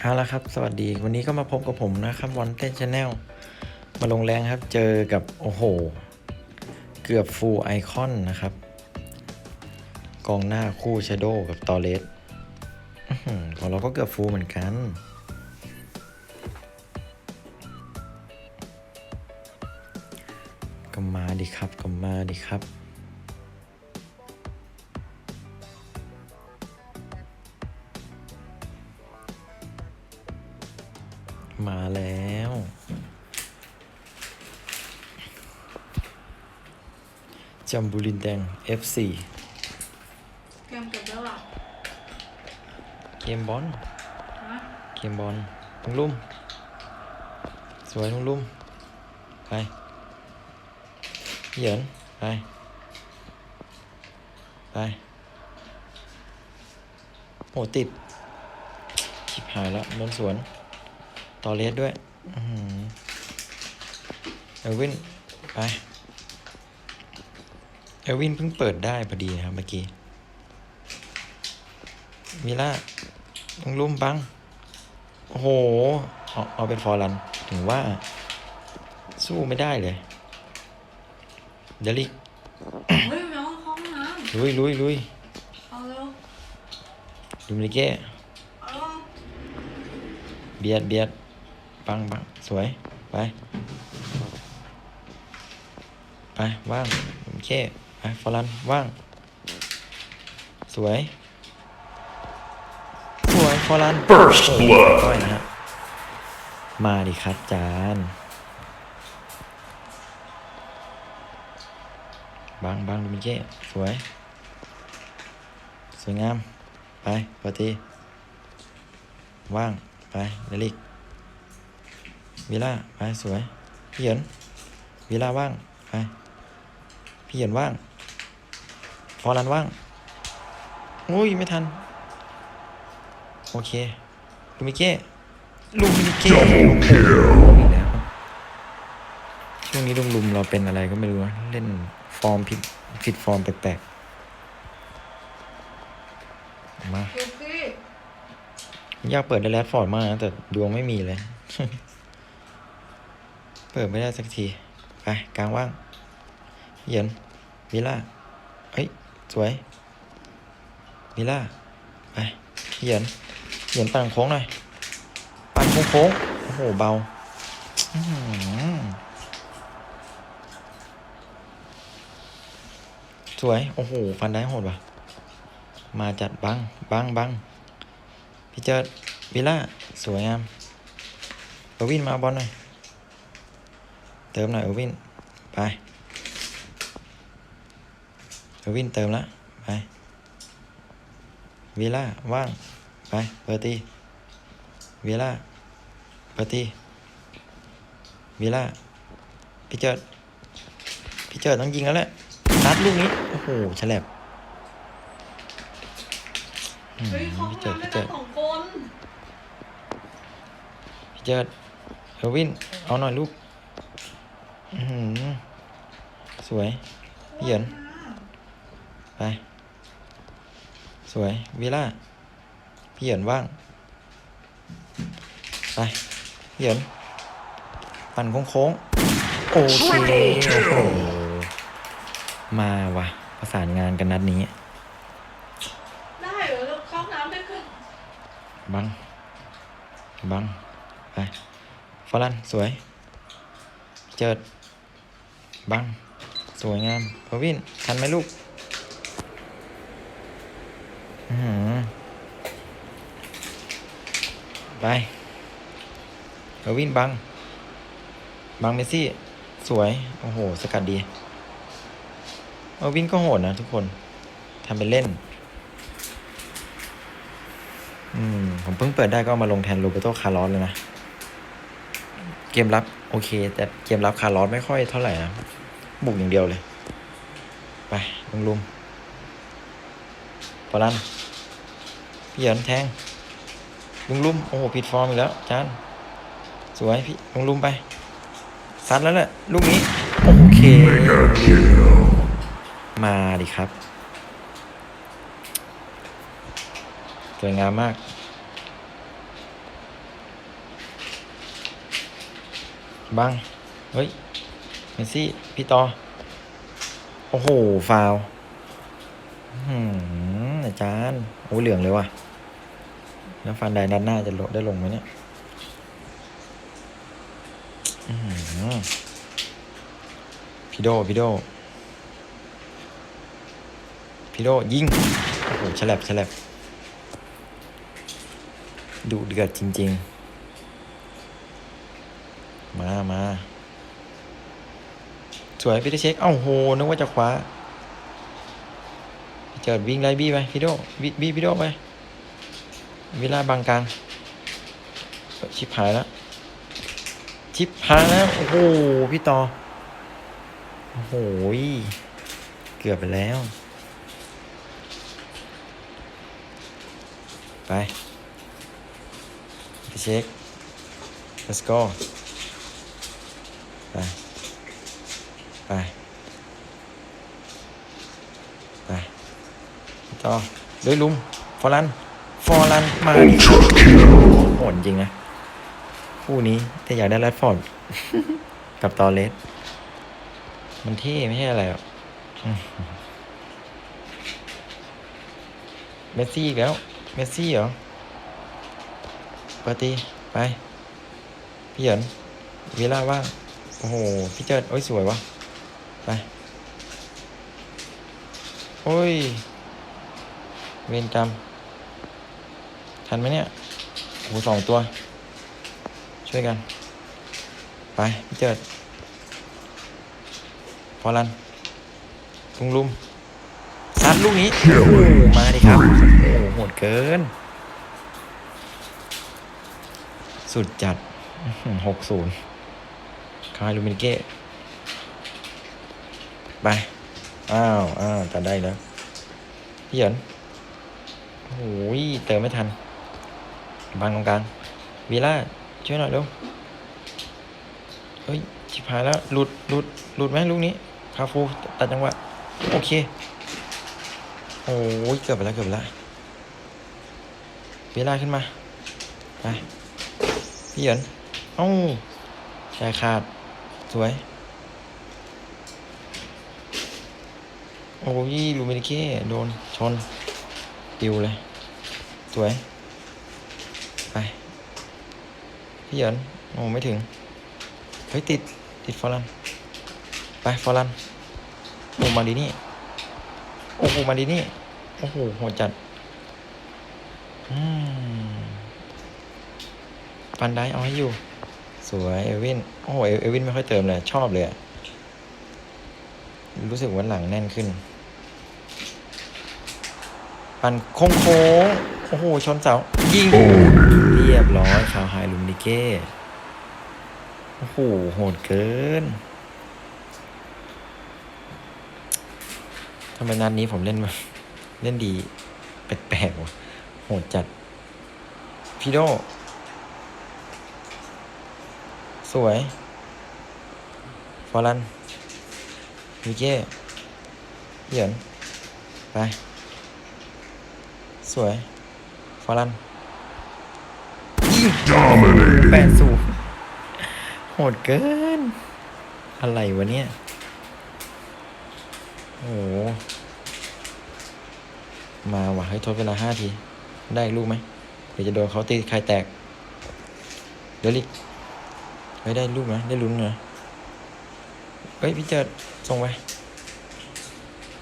เอาละครับ สวัสดี วันนี้ก็มาพบกับผมนะครับวอนเต้นชาแนลมาลงแรงครับ เจอกับ โอ้โห เกือบฟูลไอคอนนะครับ กองหน้าคู่ชโดกับตอเลสของเราก็เกือบฟูลเหมือนกันก็มาดิครับก็มาดิครับ มาแล้ว จัมบูลินแดง F4 เกมจบแล้วเหรอเกมบอลฮะเกมบอลทุ่งลุ่ม สวยทุ่งลุ่ม ไป เหยินไป ไปโอ้ติดชิบหายแล้วโดนสวน ต่อเลสด้วยอื้อหือเอลวินไปเอลวินเพิ่งเปิดได้พอดีนะครับเมื่อกี้มิล่าต้องลุ่มบัง โอ้โห เอาเอาเป็นฟอร์รัน ถึงว่า สู้ไม่ได้เลย เดลิกเฮ้ยแมวเข้าห้องน้ลุยลุยลุยำเอาเร็วดูมิลิเก้เอาเร็วเบียดเบียด บังบังสวย ไป ไป ว่างมิลิเก้ไปฟอร์รัน ว่าง สวย สวยฟอร์รัน First โอ้โห blood ก้อยนะฮะมาดิครับจานบังบังดูมิเก้สวย สวยงาม ไปปาตีว่าง ไปเดลิก วิล่าไปสวย พี่เหยินวิล่าว่างไปพี่เหยินว่าง ฟอรันว่างอุ้ย ไม่ทัน โอเค ลูมิเก้ลูมิเก้ Double kill อีกแล้วช่วงนี้ลุงลุมเราเป็นอะไรก็ไม่รู้นะเล่นฟอร์มผิดผิดฟอร์มแปลกๆมาดูสิอยากเปิดได้แรดฟอร์ดมากนะแต่ดวงไม่มีเลยเปิดไม่ได้สักที ไปกลางว่าง เยินวิล่าเฮ้ย สวยวิล่าไปเยินเยินปั่นโค้งหน่อย ปั่นโค้งโอ้โห เบาสวย โอ้โห ฟันได้โหดว่ะ มาจัดบัง บังบังพี่เจิดวิล่า สวยงามเออร์วินมาเอาบอลหน่อย เติมหน่อยเออร์วิน ไป เออร์วินเติมละ ไปวิลล่าว่าง ไปเบอร์ตีวิลล่าเบอร์ตีวิลล่าพี่เจิดพี่เจิดต้องยิงแล้วแหละนัดลูกนี้ โอ้โหฉลับอืมเฮ้ยเข้าห้องพี่เจิดน้ำด้วพี่ยเจิกัดนสองคนพี่เจิดเอลวิน เอาหน่อยลูกอือหือ สวยพี่เหยินไป สวยวิล่าพี่เหยินว่าง ไปพี่เหยินปั่นโค้งๆ โอเคโอ้โหมาว่ะ ประสานงานกันนัดนี้ ได้เหรอเราเข้าห้องน้ำด้วยกันบัง บัง ไปฟอรันสวย เจิด บัง สวยงามพวินทันไหมลูกอือหือไปพวินบัง บังเมซี่ สวย โอ้โห สกัดดี เอวินก็โหดนะทุกคน ทำเป็นเล่น อืม ผมเพิ่งเปิดได้ก็มาลงแทนโรเบโตคาร์ลอสเลยนะ เกมรับ โอเค แต่เกมรับคาร์ลอสไม่ค่อยเท่าไหร่นะ บุกอย่างเดียวเลย ไปลุงลุมปอลันพี่เหยินแทงลุงลุมโอ้โหผิดฟอร์มอีกแล้วจานสวยพี่ลุงลุมไปซัดแล้วแหละลูกนี้ โอเค มาดิครับสวยงามมาก บัง เฮ้ยเมสซี่ พี่ต่อ โอ้โห ฟาวล์อื้อหืออาจารย์ โอ้เหลืองเลยว่ะ แล้วฟันไดนัดหน้าจะลงได้ลงไหมเนี่ยพี่โด พี่โด พี่โด ยิง โอ้โหฉลับฉลับดูเดือดจริง ๆ มามาสวยพี่ด้เช็คเอ้าโหนึกว่าจะคว้าเจิดวิ่งไล่บี้ไปพี่โดบี้บี้พี่โดไปวิลาบางกลางชิบหายแล้วชิบหายแล้วโอ้โหพี่ต่อโอ้โหเกือบไปแล้ว ไปไปเช็ค let's go ไปไปไปต่อด้วยลุมฟอรันฟอรันมาดิโหดจริงนะคู่นี้แต่อยากได้แรดฟอร์ดกับตอเลสมันเท่ไม่ใช่อะไรหรอกอืมเมสซี่อีกแล้ว เมสซี่เหรอปาร์ตีไป พี่เหยินเวลาว่าง โอ้โห พี่เจิดโอ้ยสวยวะไป โอ้ย เวรกรรม ทันไหมเนี่ยโอ้โหสองตัว ช่วยกัน ไป พี่เจิด พอลันลุงลุมซัดลูกนี้ มาดิครับ โอ้โหโหดเกิน สุดจัดหกศูนย์ คายลูมินเก้ไป อ้าวอ้าวจะได้แล้วพี่เหยินโอ้ยเติมไม่ทันบังตรงกลางวีล่าช่วยหน่อยเร็วเฮ้ยชิบหายแล้วหลุดหลุดหลุดไหมลูกนี้คาฟูตัดจังหวะโอเคโอ้ยเกือบไปแล้วเกือบไปแล้ววีล่าขึ้นมาไปพี่เหยินเอ้าชายขาด สวย โอ้ยลูมินิเก้โดน ชนปิวเลย สวย ไปพี่เหยินโอ้ไม่ถึง เฮ้ย ติด ติดฟอรัน ไปฟอรันโอ้มาดีนี่ โอ้โหมาดีนี่ โอ้โหโหดจัด อืมฟันได้เอาให้อยู่ สวยเอวินโอ้โหเอเอวินไม่ค่อยเติมเลยชอบเลยรู้สึกว่าหลังแน่นขึ้น ปันโค้งโค้งโอ้โหชนเสายิงเรียบร้อยคาวไฮลุมนิเก้โอ้โหโหดเกินทำไมนัดนี้ผมเล่นมาเล่นดีแปลกๆวะโหดจัดพี่โด ส วย ฟอรันมิเก้เหยียนไป สวย ฟอรันยิงแปดสูโหดเกิน อะไรวะเนี่ย โอ้โหมาว่ะให้ทดเวลาห้าที ได้อีกลูกไหมเดี๋ยวจะโดนเขาตีใครแตก เดี๋ยวลิกเฮ้ยได้ลูกนะ ได้ลุ้นนะเฮ้ยพี่เจิดส่งไป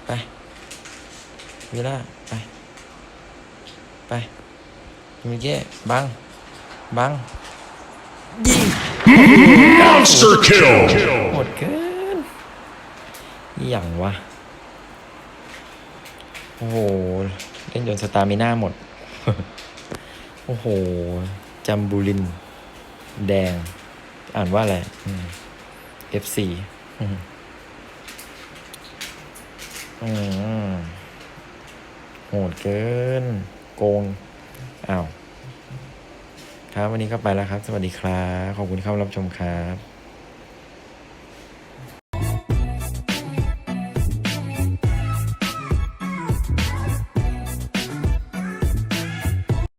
ไปวิล่าไป ไปมิเก้บัง บัง ยิง Monster kill! หมดเกินอหย่างวะ โอ้โห เล่นจนสตามิน่าหมด โอ้โห จัมบูลิน แดง อ่านว่าอะไร FC อืมอืมโหดเกิน โกงอ้าวครับวันนี้ก็ไปแล้วครับ สวัสดีครับ ขอบคุณเข้ารับชมครับ